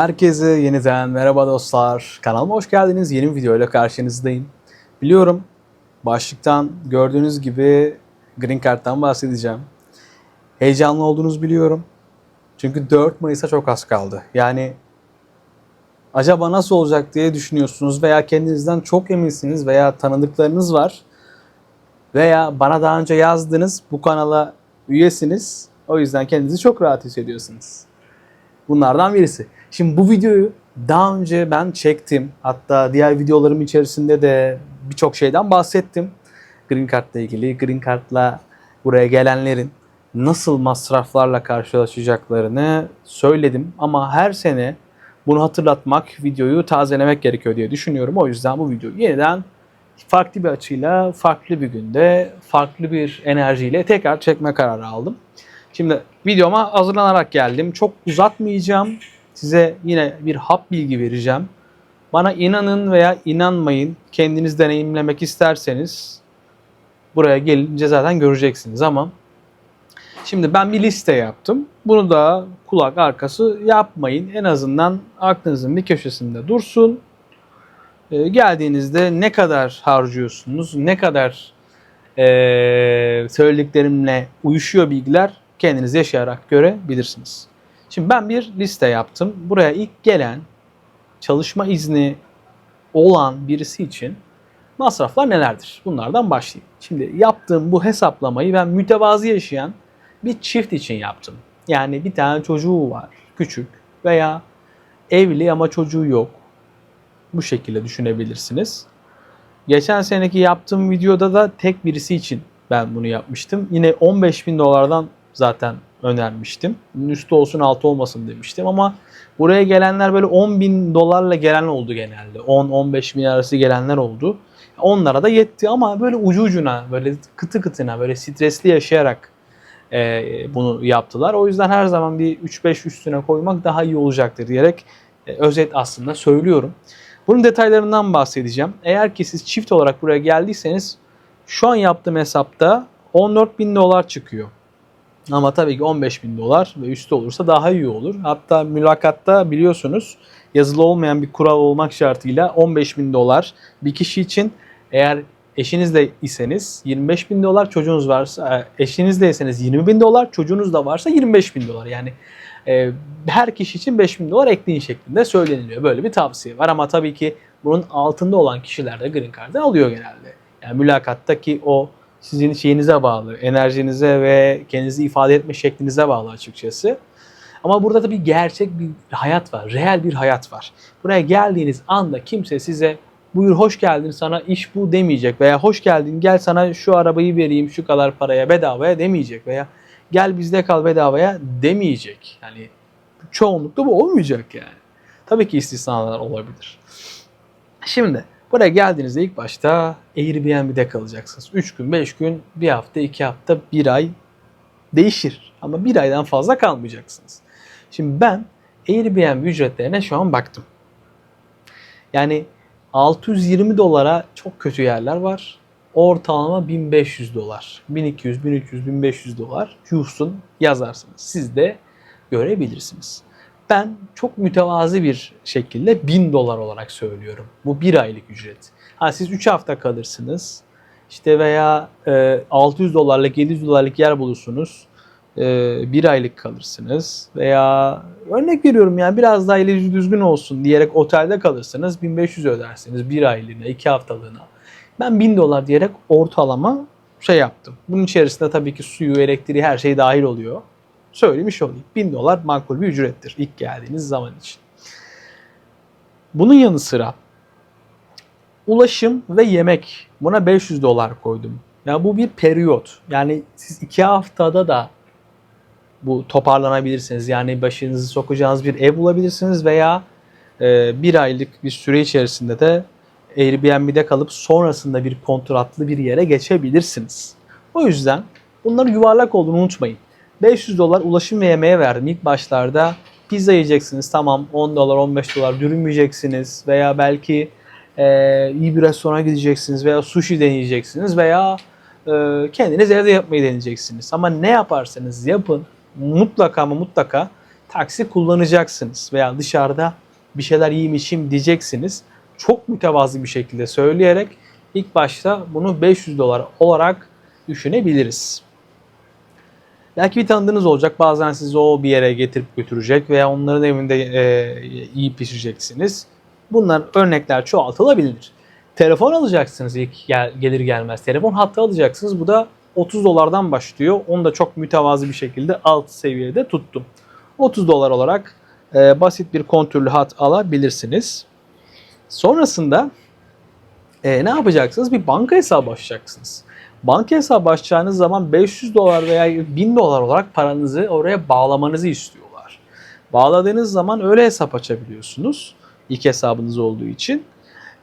Herkese yeniden merhaba dostlar. Kanalıma hoş geldiniz. Yeni bir videoyla karşınızdayım. Biliyorum başlıktan gördüğünüz gibi Green Card'dan bahsedeceğim. Heyecanlı olduğunuzu biliyorum. Çünkü 4 Mayıs'a çok az kaldı. Yani acaba nasıl olacak diye düşünüyorsunuz veya kendinizden çok eminsiniz veya tanıdıklarınız var. Veya bana daha önce yazdınız bu kanala üyesiniz. O yüzden kendinizi çok rahat hissediyorsunuz. Bunlardan birisi. Şimdi bu videoyu daha önce ben çektim. Hatta diğer videolarım içerisinde de birçok şeyden bahsettim. Green Card'la ilgili, Green Card'la buraya gelenlerin nasıl masraflarla karşılaşacaklarını söyledim. Ama her sene bunu hatırlatmak, videoyu tazelemek gerekiyor diye düşünüyorum. O yüzden bu videoyu yeniden farklı bir açıyla, farklı bir günde, farklı bir enerjiyle tekrar çekme kararı aldım. Şimdi videoma hazırlanarak geldim. Çok uzatmayacağım. Size yine bir hap bilgi vereceğim. Bana inanın veya inanmayın. Kendiniz deneyimlemek isterseniz buraya gelince zaten göreceksiniz ama şimdi ben bir liste yaptım. Bunu da kulak arkası yapmayın. En azından aklınızın bir köşesinde dursun. Ee, geldiğinizde ne kadar harcıyorsunuz, ne kadar ee, söylediklerimle uyuşuyor bilgiler kendiniz yaşayarak görebilirsiniz. Şimdi ben bir liste yaptım. Buraya ilk gelen çalışma izni olan birisi için masraflar nelerdir? Bunlardan başlayayım. Şimdi yaptığım bu hesaplamayı ben mütevazi yaşayan bir çift için yaptım. Yani bir tane çocuğu var, küçük veya evli ama çocuğu yok. Bu şekilde düşünebilirsiniz. Geçen seneki yaptığım videoda da tek birisi için ben bunu yapmıştım. Yine 15 bin dolardan zaten önermiştim. Üstü olsun altı olmasın demiştim ama buraya gelenler böyle 10 bin dolarla gelen oldu genelde. 10-15 bin arası gelenler oldu. Onlara da yetti ama böyle ucu ucuna böyle kıtı kıtına böyle stresli yaşayarak e, bunu yaptılar. O yüzden her zaman bir 3-5 üstüne koymak daha iyi olacaktır diyerek e, özet aslında söylüyorum. Bunun detaylarından bahsedeceğim. Eğer ki siz çift olarak buraya geldiyseniz şu an yaptığım hesapta 14 bin dolar çıkıyor. Ama tabii ki 15 bin dolar ve üstü olursa daha iyi olur. Hatta mülakatta biliyorsunuz yazılı olmayan bir kural olmak şartıyla 15 bin dolar bir kişi için eğer eşinizle iseniz 25 bin dolar çocuğunuz varsa eşinizleyseniz 20 bin dolar çocuğunuz da varsa 25 bin dolar yani e, her kişi için 5 bin dolar ekleyin şeklinde söyleniliyor. Böyle bir tavsiye var ama tabii ki bunun altında olan kişiler de Green Card'ı alıyor genelde. Yani mülakattaki o sizin şeyinize bağlı, enerjinize ve kendinizi ifade etme şeklinize bağlı açıkçası. Ama burada tabii gerçek bir hayat var, reel bir hayat var. Buraya geldiğiniz anda kimse size buyur hoş geldin sana iş bu demeyecek veya hoş geldin gel sana şu arabayı vereyim şu kadar paraya bedavaya demeyecek veya gel bizde kal bedavaya demeyecek. Yani çoğunlukla bu olmayacak yani. Tabii ki istisnalar olabilir. Şimdi Buraya geldiğinizde ilk başta Airbnb'de kalacaksınız. 3 gün, 5 gün, 1 hafta, 2 hafta, 1 ay değişir. Ama 1 aydan fazla kalmayacaksınız. Şimdi ben Airbnb ücretlerine şu an baktım. Yani 620 dolara çok kötü yerler var. Ortalama 1500 dolar. 1200, 1300, 1500 dolar Houston yazarsınız. Siz de görebilirsiniz ben çok mütevazi bir şekilde 1000 dolar olarak söylüyorum. Bu bir aylık ücret. Ha siz 3 hafta kalırsınız. İşte veya e, 600 dolarlık 700 dolarlık yer bulursunuz. E, bir aylık kalırsınız. Veya örnek veriyorum yani biraz daha ilerici düzgün olsun diyerek otelde kalırsınız. 1500 ödersiniz bir aylığına, iki haftalığına. Ben 1000 dolar diyerek ortalama şey yaptım. Bunun içerisinde tabii ki suyu, elektriği her şey dahil oluyor söylemiş olayım. 1000 dolar makul bir ücrettir ilk geldiğiniz zaman için. Bunun yanı sıra ulaşım ve yemek buna 500 dolar koydum. Ya yani bu bir periyot. Yani siz iki haftada da bu toparlanabilirsiniz. Yani başınızı sokacağınız bir ev bulabilirsiniz veya e, bir aylık bir süre içerisinde de Airbnb'de kalıp sonrasında bir kontratlı bir yere geçebilirsiniz. O yüzden bunları yuvarlak olduğunu unutmayın. 500 dolar ulaşım ve yemeğe verdim ilk başlarda. Pizza yiyeceksiniz tamam 10 dolar 15 dolar dürüm yiyeceksiniz veya belki e, iyi bir restorana gideceksiniz veya sushi deneyeceksiniz veya e, kendiniz evde yapmayı deneyeceksiniz. Ama ne yaparsanız yapın mutlaka ama mutlaka taksi kullanacaksınız veya dışarıda bir şeyler yiyeyim içeyim diyeceksiniz. Çok mütevazı bir şekilde söyleyerek ilk başta bunu 500 dolar olarak düşünebiliriz. Belki bir tanıdığınız olacak. Bazen sizi o bir yere getirip götürecek veya onların evinde e, yiyip pişireceksiniz. Bunlar örnekler çoğaltılabilir. Telefon alacaksınız ilk gel, gelir gelmez. Telefon hattı alacaksınız. Bu da 30 dolardan başlıyor. Onu da çok mütevazı bir şekilde alt seviyede tuttum. 30 dolar olarak e, basit bir kontürlü hat alabilirsiniz. Sonrasında e, ne yapacaksınız? Bir banka hesabı açacaksınız. Banka hesabı açacağınız zaman 500 dolar veya 1000 dolar olarak paranızı oraya bağlamanızı istiyorlar. Bağladığınız zaman öyle hesap açabiliyorsunuz. İlk hesabınız olduğu için.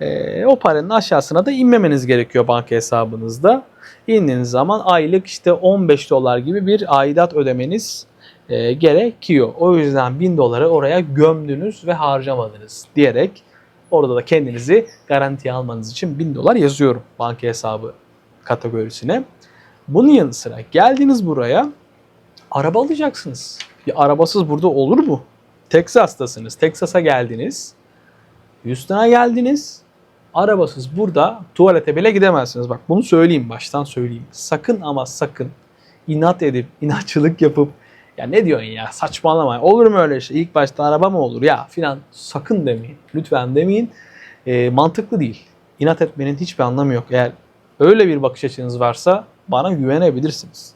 E, o paranın aşağısına da inmemeniz gerekiyor banka hesabınızda. İndiğiniz zaman aylık işte 15 dolar gibi bir aidat ödemeniz e, gerekiyor. O yüzden 1000 doları oraya gömdünüz ve harcamadınız diyerek orada da kendinizi garantiye almanız için 1000 dolar yazıyorum banka hesabı kategorisine. Bunun yanı sıra geldiniz buraya araba alacaksınız. Bir arabasız burada olur mu? Texas'tasınız. Texas'a geldiniz. Houston'a geldiniz. Arabasız burada tuvalete bile gidemezsiniz. Bak bunu söyleyeyim baştan söyleyeyim. Sakın ama sakın inat edip, inatçılık yapıp ya ne diyorsun ya saçmalama olur mu öyle şey ilk başta araba mı olur ya filan sakın demeyin. Lütfen demeyin. E, mantıklı değil. İnat etmenin hiçbir anlamı yok. Eğer öyle bir bakış açınız varsa bana güvenebilirsiniz.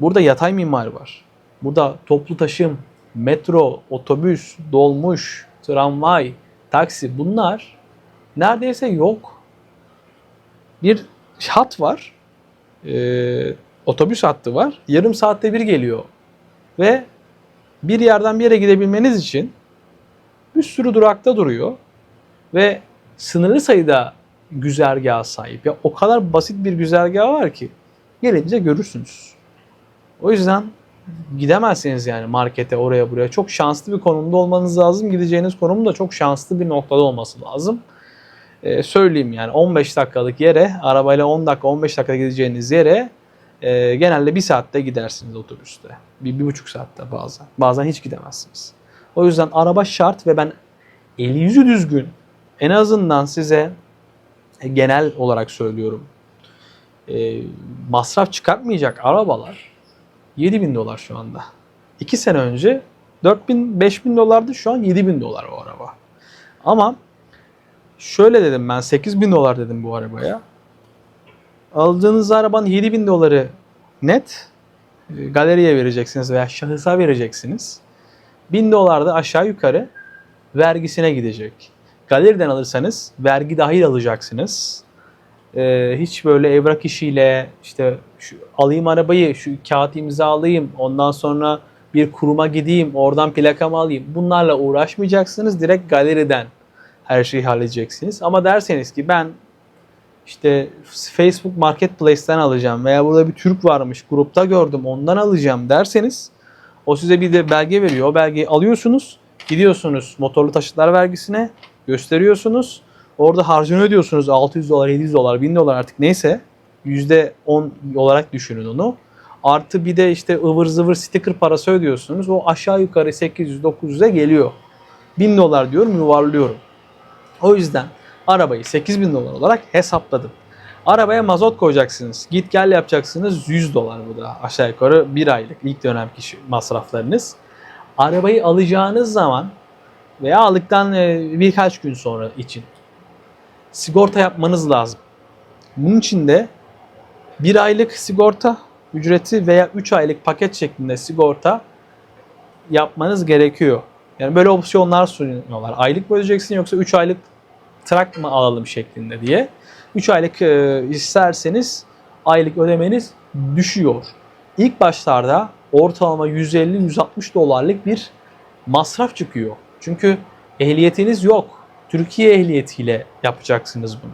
Burada yatay mimari var. Burada toplu taşım, metro, otobüs, dolmuş, tramvay, taksi bunlar neredeyse yok. Bir hat var. Ee, otobüs hattı var. Yarım saatte bir geliyor. Ve bir yerden bir yere gidebilmeniz için bir sürü durakta duruyor. Ve sınırlı sayıda güzergaha sahip. Ya o kadar basit bir güzergah var ki gelince görürsünüz. O yüzden gidemezsiniz yani markete oraya buraya. Çok şanslı bir konumda olmanız lazım. Gideceğiniz konum da çok şanslı bir noktada olması lazım. Ee, söyleyeyim yani 15 dakikalık yere arabayla 10 dakika 15 dakika gideceğiniz yere e, genelde bir saatte gidersiniz otobüste. Bir, bir buçuk saatte bazen. Bazen hiç gidemezsiniz. O yüzden araba şart ve ben eli yüzü düzgün en azından size genel olarak söylüyorum e, masraf çıkartmayacak arabalar 7000 dolar şu anda. 2 sene önce 4000 5000 dolardı şu an 7000 dolar o araba. Ama şöyle dedim ben 8000 dolar dedim bu arabaya. Aldığınız arabanın 7000 doları net e, galeriye vereceksiniz veya şahısa vereceksiniz. 1000 dolar da aşağı yukarı vergisine gidecek. Galeriden alırsanız vergi dahil alacaksınız. Ee, hiç böyle evrak işiyle işte şu, alayım arabayı, şu kağıt imzalayayım, ondan sonra bir kuruma gideyim, oradan plakamı alayım. Bunlarla uğraşmayacaksınız. Direkt galeriden her şeyi halledeceksiniz. Ama derseniz ki ben işte Facebook Marketplace'ten alacağım veya burada bir Türk varmış grupta gördüm ondan alacağım derseniz o size bir de belge veriyor. O belgeyi alıyorsunuz, gidiyorsunuz motorlu taşıtlar vergisine gösteriyorsunuz. Orada harcını ödüyorsunuz 600 dolar, 700 dolar, 1000 dolar artık neyse %10 olarak düşünün onu. Artı bir de işte ıvır zıvır sticker parası ödüyorsunuz. O aşağı yukarı 800-900'e geliyor. 1000 dolar diyorum yuvarlıyorum. O yüzden arabayı 8000 dolar olarak hesapladım. Arabaya mazot koyacaksınız. Git gel yapacaksınız 100 dolar bu da aşağı yukarı bir aylık ilk dönem kişi masraflarınız. Arabayı alacağınız zaman veya aldıktan e, birkaç gün sonra için sigorta yapmanız lazım. Bunun için de bir aylık sigorta ücreti veya 3 aylık paket şeklinde sigorta yapmanız gerekiyor. Yani böyle opsiyonlar sunuyorlar. Aylık mı ödeyeceksin yoksa 3 aylık trak mı alalım şeklinde diye. 3 aylık e, isterseniz aylık ödemeniz düşüyor. İlk başlarda ortalama 150-160 dolarlık bir masraf çıkıyor. Çünkü ehliyetiniz yok. Türkiye ehliyetiyle yapacaksınız bunu.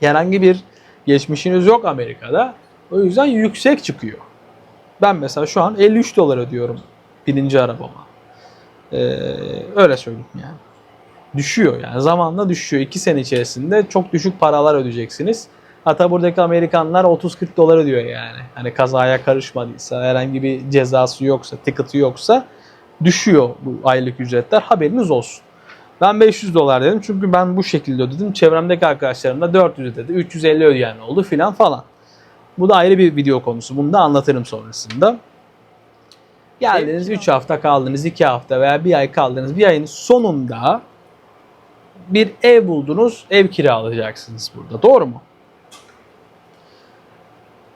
Herhangi bir geçmişiniz yok Amerika'da. O yüzden yüksek çıkıyor. Ben mesela şu an 53 dolar ödüyorum birinci arabama. Ee, öyle söyleyeyim yani. Düşüyor yani zamanla düşüyor. 2 sene içerisinde çok düşük paralar ödeyeceksiniz. Hatta buradaki Amerikanlar 30-40 dolar ödüyor yani. Hani kazaya karışmadıysa, herhangi bir cezası yoksa, ticket'ı yoksa düşüyor bu aylık ücretler. Haberiniz olsun. Ben 500 dolar dedim çünkü ben bu şekilde ödedim. Çevremdeki arkadaşlarım da 400 ödedi. 350 ödeyen oldu filan falan. Bu da ayrı bir video konusu. Bunu da anlatırım sonrasında. Geldiniz 3 hafta kaldınız, 2 hafta veya 1 ay kaldınız. Bir ayın sonunda bir ev buldunuz, ev kiralayacaksınız burada. Doğru mu?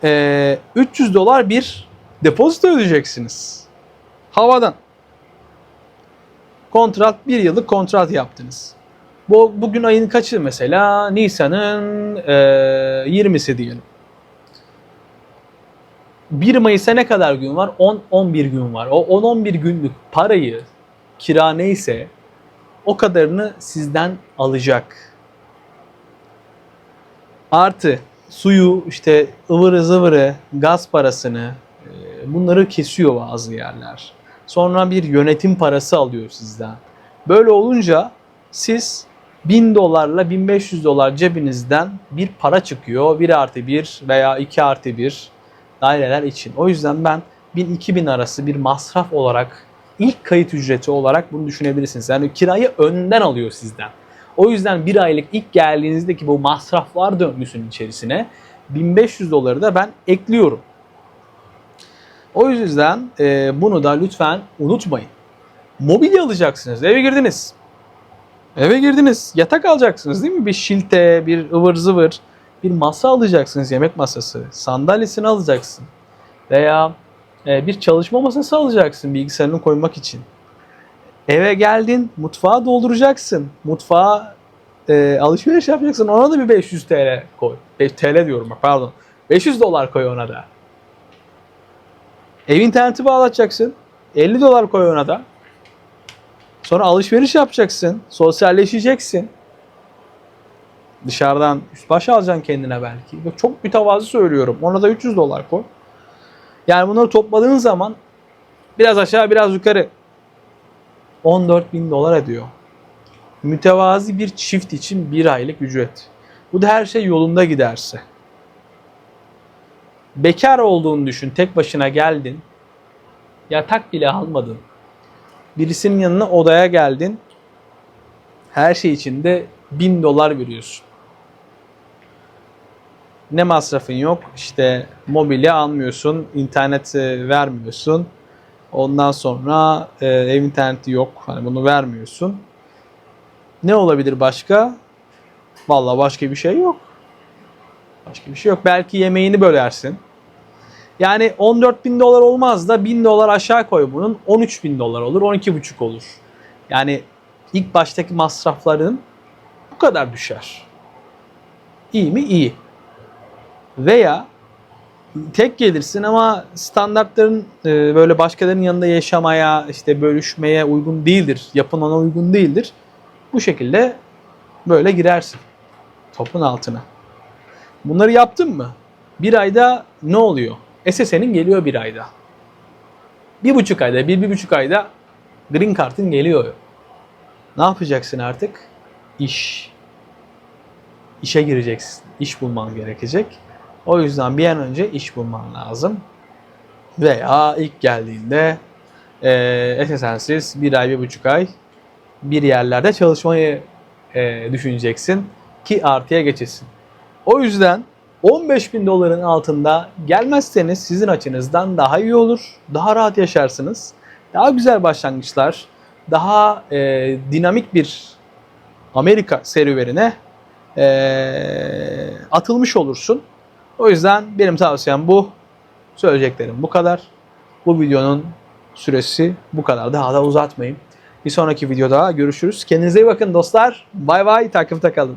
Ee, 300 dolar bir depozito ödeyeceksiniz. Havadan. Kontrat, bir yıllık kontrat yaptınız. Bu, bugün ayın kaçı mesela? Nisan'ın e, 20'si diyelim. 1 Mayıs'a ne kadar gün var? 10-11 gün var. O 10-11 günlük parayı kira neyse o kadarını sizden alacak. Artı suyu işte ıvırı zıvırı gaz parasını e, bunları kesiyor bazı yerler. Sonra bir yönetim parası alıyor sizden. Böyle olunca siz 1000 dolarla 1500 dolar cebinizden bir para çıkıyor. 1 artı 1 veya 2 artı 1 daireler için. O yüzden ben 1000-2000 arası bir masraf olarak ilk kayıt ücreti olarak bunu düşünebilirsiniz. Yani kirayı önden alıyor sizden. O yüzden bir aylık ilk geldiğinizdeki bu masraflar döngüsünün içerisine 1500 doları da ben ekliyorum. O yüzden e, bunu da lütfen unutmayın. Mobilya alacaksınız. Eve girdiniz. Eve girdiniz. Yatak alacaksınız değil mi? Bir şilte, bir ıvır zıvır. Bir masa alacaksınız. Yemek masası. Sandalyesini alacaksın. Veya e, bir çalışma masası alacaksın bilgisayarını koymak için. Eve geldin. Mutfağı dolduracaksın. Mutfağa e, alışveriş yapacaksın. Ona da bir 500 TL koy. 5 TL diyorum bak pardon. 500 dolar koy ona da. Ev interneti bağlatacaksın. 50 dolar koy ona da. Sonra alışveriş yapacaksın. Sosyalleşeceksin. Dışarıdan üst baş alacaksın kendine belki. Çok mütevazı söylüyorum. Ona da 300 dolar koy. Yani bunları topladığın zaman biraz aşağı biraz yukarı 14 bin dolar ediyor. Mütevazi bir çift için bir aylık ücret. Bu da her şey yolunda giderse. Bekar olduğunu düşün. Tek başına geldin. Yatak bile almadın. Birisinin yanına odaya geldin. Her şey için de 1000 dolar veriyorsun. Ne masrafın yok. İşte mobilya almıyorsun. internet e, vermiyorsun. Ondan sonra e, ev interneti yok. Hani bunu vermiyorsun. Ne olabilir başka? Vallahi başka bir şey yok. Başka bir şey yok. Belki yemeğini bölersin. Yani 14 bin dolar olmaz da 1000 dolar aşağı koy bunun. 13 bin dolar olur, 12,5 olur. Yani ilk baştaki masrafların bu kadar düşer. İyi mi? İyi. Veya tek gelirsin ama standartların e, böyle başkalarının yanında yaşamaya, işte bölüşmeye uygun değildir. Yapın ona uygun değildir. Bu şekilde böyle girersin topun altına. Bunları yaptın mı? Bir ayda ne oluyor? SSN'in geliyor bir ayda. Bir buçuk ayda, bir, bir buçuk ayda Green Card'ın geliyor. Ne yapacaksın artık? İş. İşe gireceksin. İş bulman gerekecek. O yüzden bir an önce iş bulman lazım. Veya ilk geldiğinde e, SSN'siz bir ay, bir buçuk ay bir yerlerde çalışmayı e, düşüneceksin ki artıya geçesin. O yüzden 15 bin doların altında gelmezseniz sizin açınızdan daha iyi olur. Daha rahat yaşarsınız. Daha güzel başlangıçlar, daha e, dinamik bir Amerika serüvenine e, atılmış olursun. O yüzden benim tavsiyem bu. Söyleyeceklerim bu kadar. Bu videonun süresi bu kadar. Daha da uzatmayayım. Bir sonraki videoda görüşürüz. Kendinize iyi bakın dostlar. Bay bay. Takipte kalın.